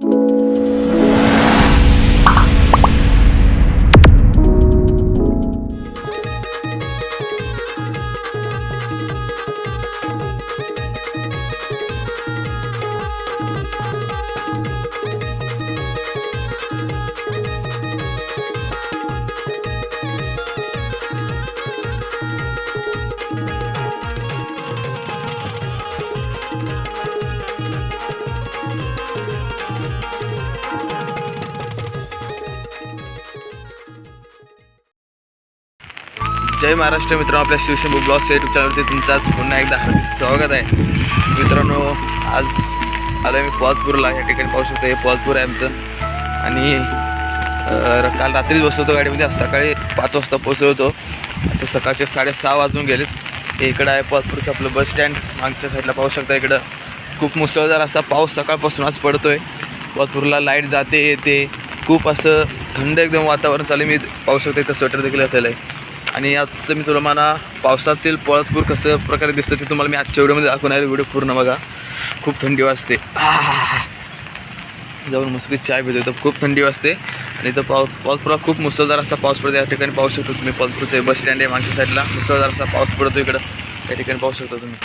Música जय महाराष्ट्र मित्रांनो आपल्या Shivshambhu blogs YouTube चॅनलवरती तुमचं पुन्हा एकदा हार्दिक स्वागत आहे. मित्रांनो आज आलो आहे मी पॉतपूरला या ठिकाणी पाहू शकतो हे पॉतपूर आहे आमचं. आणि काल रात्रीच बसलो होतो गाडीमध्ये. आज सकाळी पाच वाजता पोहोचलो होतो. आता सकाळचे साडेसहा वाजून गेलेत. इकडं आहे पॉतपूरचं आपलं बस स्टँड मागच्या साईडला पाहू शकता इकडं. खूप मुसळधार असा पाऊस सकाळपासून आज पडतो आहे पॉतपूरला लाइट जाते येते. खूप असं थंड एकदम वातावरण चालू आहे. मी पाहू शकतो इथं स्वेटर देखील घातलेलं आहे. आणि आजचं मी तुला मला पावसातील पळतपूर कसं प्रकारे दिसतं ते तुम्हाला मी आजच्या व्हिडिओमध्ये दाखवणार आहे. व्हिडिओ पूर्ण बघा. खूप थंडी वाजते. जाऊन मस्त चाय पितो तर खूप थंडी वाजते. आणि इथं पाव पाऊसपुरा खूप मुसळधार असा पाऊस पडतो. या ठिकाणी पाहू शकतो तुम्ही. पाऊसपूरचं बस स्टँड आहे मागच्या साईडला. मुसळधार असा पाऊस पडतो इकडं. या ठिकाणी पाहू शकता तुम्ही.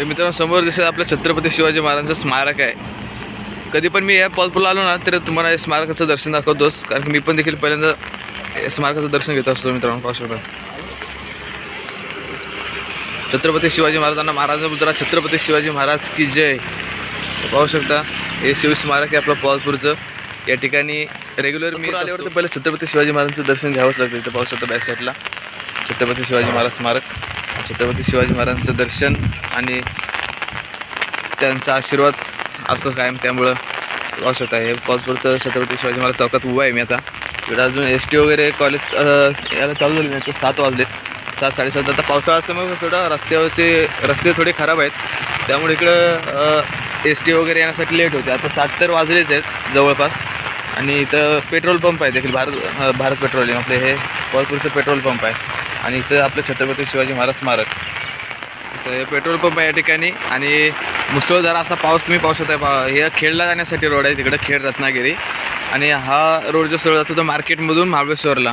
तर मित्रांनो समोर दिसत आपलं छत्रपती शिवाजी महाराजांचं स्मारक आहे. कधी पण मी या पॉलपूरला आलो ना तर तुम्हाला या स्मारकाचं दर्शन दाखवतोच. कारण की मी पण देखील पहिल्यांदा या स्मारकाचं दर्शन घेत असतो मित्रांनो पाहू शकता. छत्रपती शिवाजी महाराजांना महाराजा पुत्रा छत्रपती शिवाजी महाराज की जय. पाहू शकता हे शिव स्मारक आहे आपलं पॉलपूरचं. या ठिकाणी रेग्युलर मी आल्यावर तर पहिलं छत्रपती शिवाजी महाराजांचं दर्शन घ्यावंच लागतं इथं पाहू शकता बॅक साईडला छत्रपती शिवाजी महाराज स्मारक. छत्रपती शिवाजी महाराजांचं दर्शन आणि त्यांचा आशीर्वाद असं कायम त्यामुळं आवश्यक आहे. हे छत्रपती शिवाजी महाराज चौकात उभा आहे मी आता. इकडं अजून एस टी वगैरे कॉलेज याला चालू झाली नाही तर सात वाजलेत सात साडेसात. आता पावसाळा असल्यामुळे थोडं रस्त्यावरचे रस्ते थोडे खराब आहेत. त्यामुळे इकडं एस टी वगैरे येण्यासाठी लेट होते. आता सात तर वाजलेच आहेत जवळपास. आणि इथं पेट्रोल पंप आहे देखील. भारत भारत पेट्रोलियम आपले हे कॉलपूरचं पेट्रोल पंप आहे. आणि इथं आपलं छत्रपती शिवाजी महाराज स्मारक. तर हे पेट्रोल पंप आहे या ठिकाणी आणि मुसळधार असा पाऊस तुम्ही पाहू शकता. पा हे खेडला जाण्यासाठी रोड आहे तिकडे खेड रत्नागिरी. आणि हा रोड जो सरळ जातो तो मार्केटमधून महाबळेश्वरला.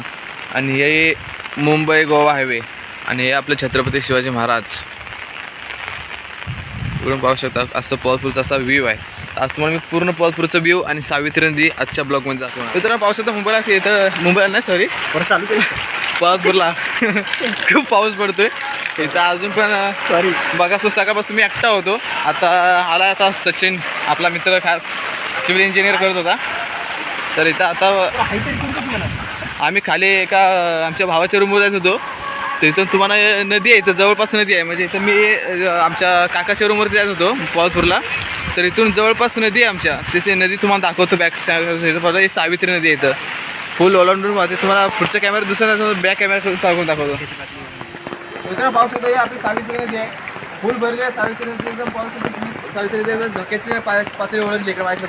आणि हे मुंबई गोवा हायवे आणि हे आपले छत्रपती शिवाजी महाराज. इकडून पाहू शकता असं पॉलपूरचा असा व्ह्यू आहे. आज तुम्हाला मी पूर्ण पॉलपूरचं व्ह्यू आणि सावित्री नदी आजच्या ब्लॉगमध्ये जातो मित्रांनो पाहू शकता मुंबईला इथं मुंबईला नाही सॉरी परत चालू केली. पॉलपूरला खूप पाऊस पडतोय. इथं अजून पण सॉरी बघा तो सकाळपासून मी एकटा होतो. आता आला आता सचिन आपला मित्र खास सिव्हिल इंजिनियर करत होता. तर इथं आता आम्ही खाली एका आमच्या भावाच्या रूमवर जात होतो. तर इथं तुम्हाला नदी आहे इथं जवळपास नदी आहे. म्हणजे इथं मी आमच्या काकाच्या रूमवरती जात होतो पॉलपूरला तर इथून जवळपास नदी आहे आमच्या. तिथे नदी तुम्हाला दाखवतो बॅक ही सावित्री नदी आहे इथं. फुल ओलांडून मध्ये. तुम्हाला पुढच्या कॅमेरा दुसऱ्या बॅक कॅमेरा चालवून दाखवतो. मित्रांनो पाऊस येतो आपली सावित्री नदी आहे. फुल भरली आहे. सावित्री नदी एकदम पाऊस सावित्री नदी एकदम धोक्याची पातळी ओळखली इकडे माहिती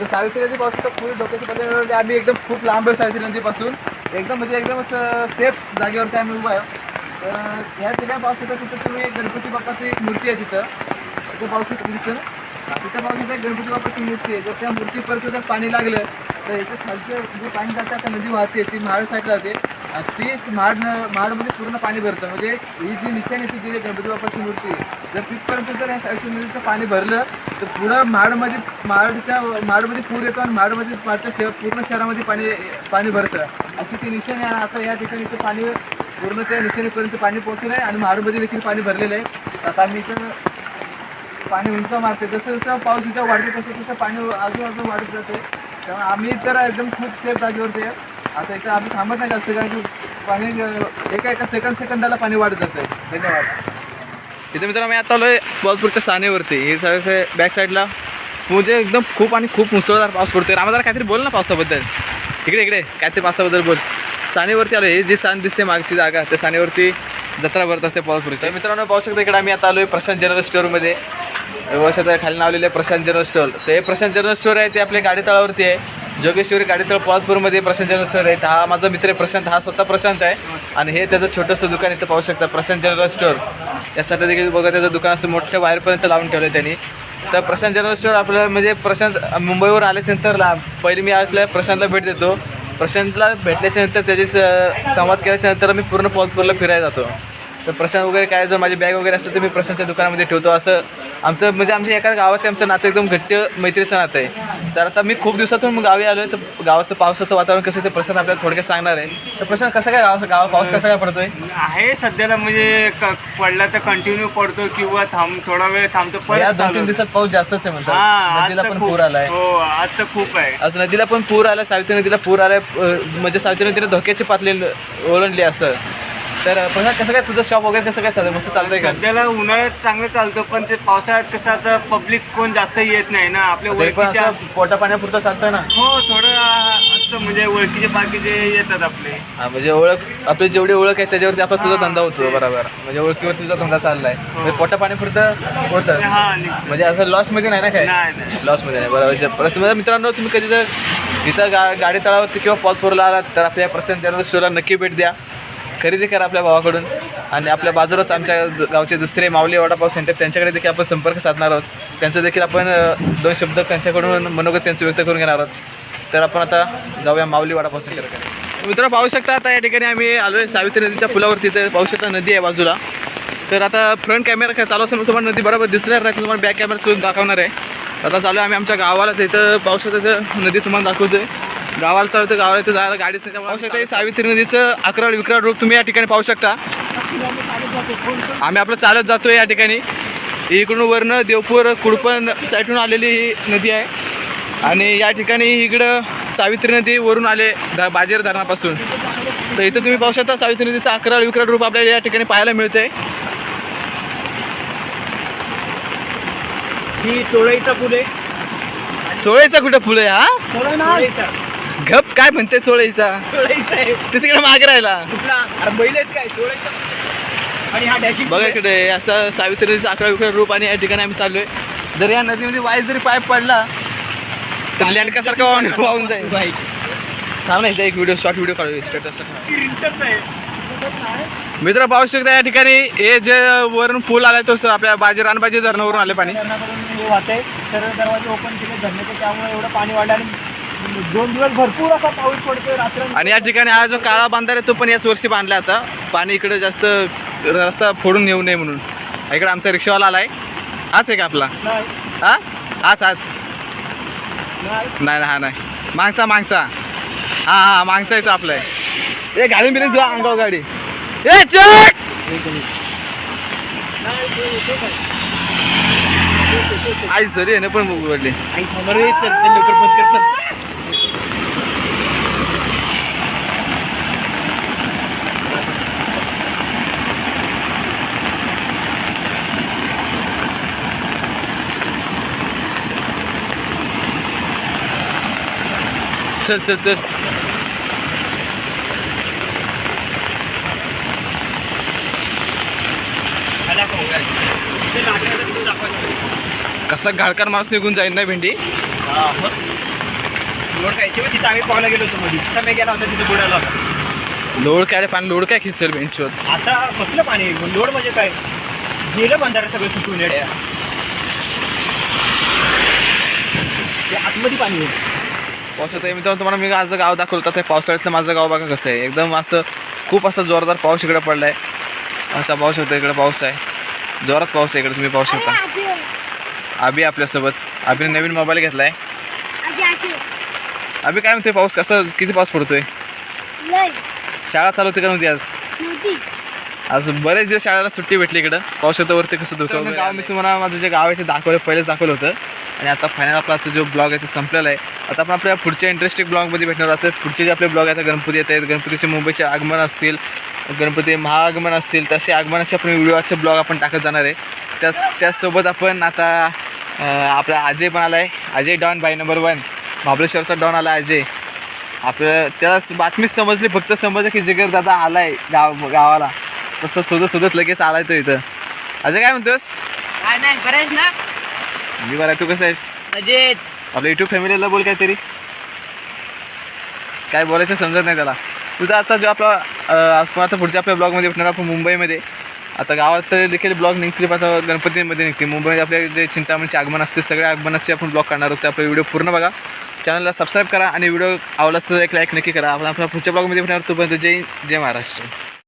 तर सावित्री नदी पाऊस फुल धोक्याची पातळी ओळखली आम्ही एकदम खूप लांब आहे सावित्री नदीपासून एकदम म्हणजे एकदमच सेफ जागेवरती आम्ही उभा आहे. तर ह्या ठिकाणी पाऊस येतो तिथं तुम्ही गणपती बाप्पाची मूर्ती आहे तिथं. तिथं पाऊस येतो दिसतं तिथं पाऊस येतो गणपती बाप्पाची मूर्ती आहे. जर त्या मूर्तीपर्यंत जर पाणी लागलं तर याचं खालचं जे पाणी जातं आता नदी वाहते ती महाड साईडला जाते. आणि तीच महाड महाडमध्ये पूर्ण पाणी भरतं. म्हणजे ही जी निशाणी येते दिली गणपती बाप्पाची मूर्ती जर तिथपर्यंत जर या साईडच्या नदीचं पाणी भरलं तर पुढं महाडमध्ये महाडच्या महाडमध्ये पूर येतो आणि महाडमध्ये माडच्या शहर पूर्ण शहरामध्ये पाणी पाणी भरतं. अशी ती निशाणी आहे. आता या ठिकाणी इथं पाणी पूर्ण त्या निशाणीपर्यंत पाणी पोहोचलं आहे आणि महाडमध्ये देखील पाणी भरलेलं आहे. आता आम्ही इथं पाणी उंच मारते जसं जसं पाऊस इथं वाढते तसं तसं पाणी आजूबाजू वाढत जाते त्यामुळे आम्ही तर एकदम खूप सेफ जागेवरती आहे. आता इथं आम्ही थांबत नाही जास्त कारण की पाणी एका एका सेकंद सेकंदाला पाणी वाढत जातं. आहे धन्यवाद. इथे मित्रांनो मी आता आलोय बॉलपूरच्या सानेवरती हे सगळं बॅक साईडला म्हणजे एकदम खूप आणि खूप मुसळधार पाऊस पडतोय. रामा जरा काहीतरी बोल ना पावसाबद्दल. इकडे इकडे. काहीतरी पावसाबद्दल बोल. सानेवरती आलो हे जी सान दिसते मागची जागा त्या सानेवरती जत्रा भरत असते पाऊसपूरची मित्रांनो पाहू शकता इकडे आम्ही आता आलोय प्रशांत जनरल स्टोअरमध्ये वर्षात खाली नावलेले प्रशांत जनरल स्टोअर. ते प्रशांत जनरल स्टोअर आहे ते आपल्या गाडी तळावरती आहे. जोगेश्वरी गाडीतळ तळ प्रशांत जनरल स्टोअर आहे. हा माझा मित्र आहे प्रशांत हा स्वतः प्रशांत आहे. आणि हे त्याचं छोटंसं दुकान इथं पाहू शकता प्रशांत जनरल स्टोअर. यासाठी देखील बघा त्याचं दुकान असं मोठं बाहेरपर्यंत लावून ठेवलं आहे त्यांनी. तर प्रशांत जनरल स्टोअर आपल्याला म्हणजे प्रशांत मुंबईवर आल्याच्यानंतर ला पहिले मी आपल्या प्रशांतला भेट देतो. प्रशांतला भेटल्याच्यानंतर त्याची स- संवाद केल्याच्यानंतर मी पूर्ण पोलपूरला फिरायला जातो. तर प्रशांत वगैरे काय जर माझी बॅग वगैरे असेल तर मी प्रशांतच्या दुकानामध्ये ठेवतो. असं आमचं म्हणजे आमच्या एका गावात आमचं नातं एकदम घट्ट मैत्रीचं नातं आहे. तर आता मी खूप दिवसातून गावी आलो आहे तर गावाचं पावसाचं वातावरण कसं आहे ते प्रशांत आपल्याला थोडक्यात सांगणार आहे. तर प्रशांत कसं काय गावा गावा पाऊस कसा काय पडतोय? आहे सध्याला म्हणजे क- पडला तर कंटिन्यू पडतो किंवा थांब थोडा वेळ थांबतो या परत दोन तीन चालू. दिवसात पाऊस जास्तच आहे हा म्हणतात आज नदीला तर पण खूप- पूर आलाय. हो आज तर खूप आहे. आज नदीला पण पूर आला सावित्री नदीला पूर आलाय अं, म्हणजे सावित्री नदीला धोक्याची पातळी ओलांडली असं. तर प्रशांत कसं काय तुझं शॉप वगैरे कसं काय चालू मस्त चालतंय का? सध्याला उन्हाळ्यात चांगलं चालतं पण ते पावसाळ्यात कसं आता पब्लिक कोण जास्त येत नाही ना. आपल्या तरी पण ओळखीच्या असं पोटा पाण्यापुरतं चालतंय ना. हो थोडं असतं म्हणजे ओळखीचे बाकीचे येतात आपले. हा म्हणजे ओळख आपली जेवढी ओळख आहे त्याच्यावरती आपला तुझा धंदा होतो बरोबर. म्हणजे ओळखीवर तुझा धंदा चाललाय. म्हणजे पोटा पाण्यापुरतं होतं हा म्हणजे असं लॉसमध्ये नाही ना काय नाही नाही. लॉसमध्ये नाही बरोबर. जे- परत माझ्या मित्रांनो तुम्ही कधी जर इथं गा गाडी तळावरती किंवा पॉलपूरला आलात तर आपल्या प्रशांत जनरल स्टोअरला नक्की भेट द्या. खरेदी करा आपल्या भावाकडून. आणि आपल्या बाजूलाच आमच्या गावचे दुसरे माऊली वडापाव सेंटर त्यांच्याकडे देखील आपण संपर्क साधणार आहोत. त्यांचं देखील आपण दोन शब्द त्यांच्याकडून मनोगत त्यांचं व्यक्त करून घेणार आहोत. तर आपण आता जाऊया माऊली वडापाव सेंटरकडे मित्र पाहू शकता आता या ठिकाणी आम्ही आलो आहे सावित्री नदीच्या पुलावरती. तर पाहू शकता नदी आहे बाजूला. तर आता फ्रंट कॅमेरा काय चालू असेल तुम्हाला नदी बरोबर दिसणार नाही तुम्हाला बॅक कॅमेरा चोरून दाखवणार आहे. आता चालू आहे आम्ही आमच्या गावाला. तिथं पाहू शकता नदी तुम्हाला दाखवतो आहे गावाला चालू तर गावाला इथं जायला गाडीच नाही त्यामुळे पाहू शकता हे सावित्री नदीचं अकराळ विकराळ रूप तुम्ही या ठिकाणी पाहू शकता. आम्ही आपलं चालत जातो या ठिकाणी. इकडून वरनं देवपूर कुडपण साईडून आलेली ही नदी आहे. आणि या ठिकाणी इकडं सावित्री नदी वरून आले ध बाजेर धरणापासून. तर इथं तुम्ही पाहू शकता सावित्री नदीचं अकराळ विकराळ रूप आपल्याला या ठिकाणी पाहायला मिळतंय. ही चोळईचा आहे. चोळईचा कुठं फुलं आहे हा? गप काय म्हणते आहे. ते तिकडे मागे राहिला. कुठला? अरे बैलेच काय चोळईचा आणि हा डॅशिंग बघा इकडे असं सावित्री नदीचं अकरा विकराळ रूप आणि या ठिकाणी आम्ही चाललोय. जर या नदीमध्ये वाईस जरी पाईप पडला तर लँडकासारखा वाहून वाहून जाईल. थांब ना इथं एक व्हिडिओ शॉर्ट व्हिडिओ काढू स्टेटस मित्र पाहू शकता या ठिकाणी हे जे वरून पूल आलाय तो आपल्या बाजी रानबाजी धरणावरून आले पाणी. धरणाकडून वाहत आहे सर्व दरवाजे ओपन केले धरणाचे त्यामुळे एवढं पाणी वाढलं आणि दोन दिवस भरपूर असा पाऊस पडतोय रात्र आणि या ठिकाणी हा जो काळा बांधार आहे तो पण याच वर्षी बांधला आता पाणी इकडे जास्त रस्ता फोडून येऊ नये म्हणून. इकडे आमचा रिक्षावाला आलाय. हाच आहे का आपला? नाही. हा? हाच हाच. नाही. हा नाही. मागचा मागचा. हा हा मागचा आहे तो आपला आहे. ए गाडी बिरी जा अंगाव गाडी. ए चक आई सरी आहे ना पण उघडली आई समोर ये, चल चल लवकर बंद कर चल. चल चल चल. कसला घाळकार माणूस निघून जाईल ना भेंडी? लोड खायची तिथं आम्ही पाहायला गेलो होतो मध्ये समय गेला होता तिथे बुडाला होता लोड काय पाणी लोड काय खिचल बेंचवर आता कसलं पाणी लोड म्हणजे काय गेलं बंधारा सगळं सुटून येड्या आतमध्ये पाणी आहे पावसात मित्रांनो तुम्हाला मी आज गाव दाखवलं होतं ते पावसाळ्यातलं माझं गाव बघा कसं आहे. एकदम असं खूप असं जोरदार पाऊस इकडे पडला आहे असा पाऊस होता इकडे पाऊस आहे. जोरात पाऊस आहे इकडे तुम्ही पाहू शकता. अभि आपल्यासोबत. अभिने नवीन मोबाईल घेतला आहे अभि काय म्हणते पाऊस? कसं किती पाऊस पडतोय? शाळा चालू होती का नव्हती आज? आज बरेच दिवस शाळेला सुट्टी भेटली इकडं. पाऊस वरती कसं धुकं गाव मी तुम्हाला माझं जे गाव आहे ते दाखवलं पहिलेच दाखवलं होतं. आणि आता फायनल आपला आजचा जो ब्लॉग आहे ते संपलेला आहे. आता आपण आपल्या पुढच्या इंटरेस्टिंग ब्लॉगमध्ये भेटणार असं पुढचे जे आपले ब्लॉग आहेत गणपती येत आहेत. गणपतीचे मुंबईचे आगमन असतील गणपती महाआगमन असतील तसे आगमनाचे आपण व्हिडिओचे ब्लॉग आपण टाकत जाणार आहे. त्याच त्याचसोबत आपण आता आपला अजय पण आला आहे Ajay don by number one महाबळेश्वरचा don आला अजय आपलं त्याला बातमीच समजली फक्त समजलं की जिगर दादा आलाय गाव गावाला. तसं शोधत शोधत लगेच आलाय तो इथं. अजय काय म्हणतोस? काय नाही बरेच ना? मी बरं आहे, तू कसं आहेस? मजेत. आपल्या युट्यूब फॅमिलीला बोल काहीतरी. काय बोलायचं समजत नाही त्याला. तुझा आजचा जो आपला अं, आपण आता पुढच्या आपल्या ब्लॉगमध्ये भेटणार आपण मुंबईमध्ये. आता गावात देखील ब्लॉग निघतील पण आता गणपतीमध्ये निघतील. मुंबईमध्ये आपले जे चिंतामणीचे आगमन असते सगळ्या आगमनाचे आपण ब्लॉग करणार आहोत. आपला व्हिडिओ पूर्ण बघा. चॅनलला सबस्क्राईब करा आणि व्हिडिओ आवडला तर एक लाईक नक्की करा. आपण आपल्या पुढच्या ब्लॉगमध्ये भेटणार तोपर्यंत जय जय महाराष्ट्र.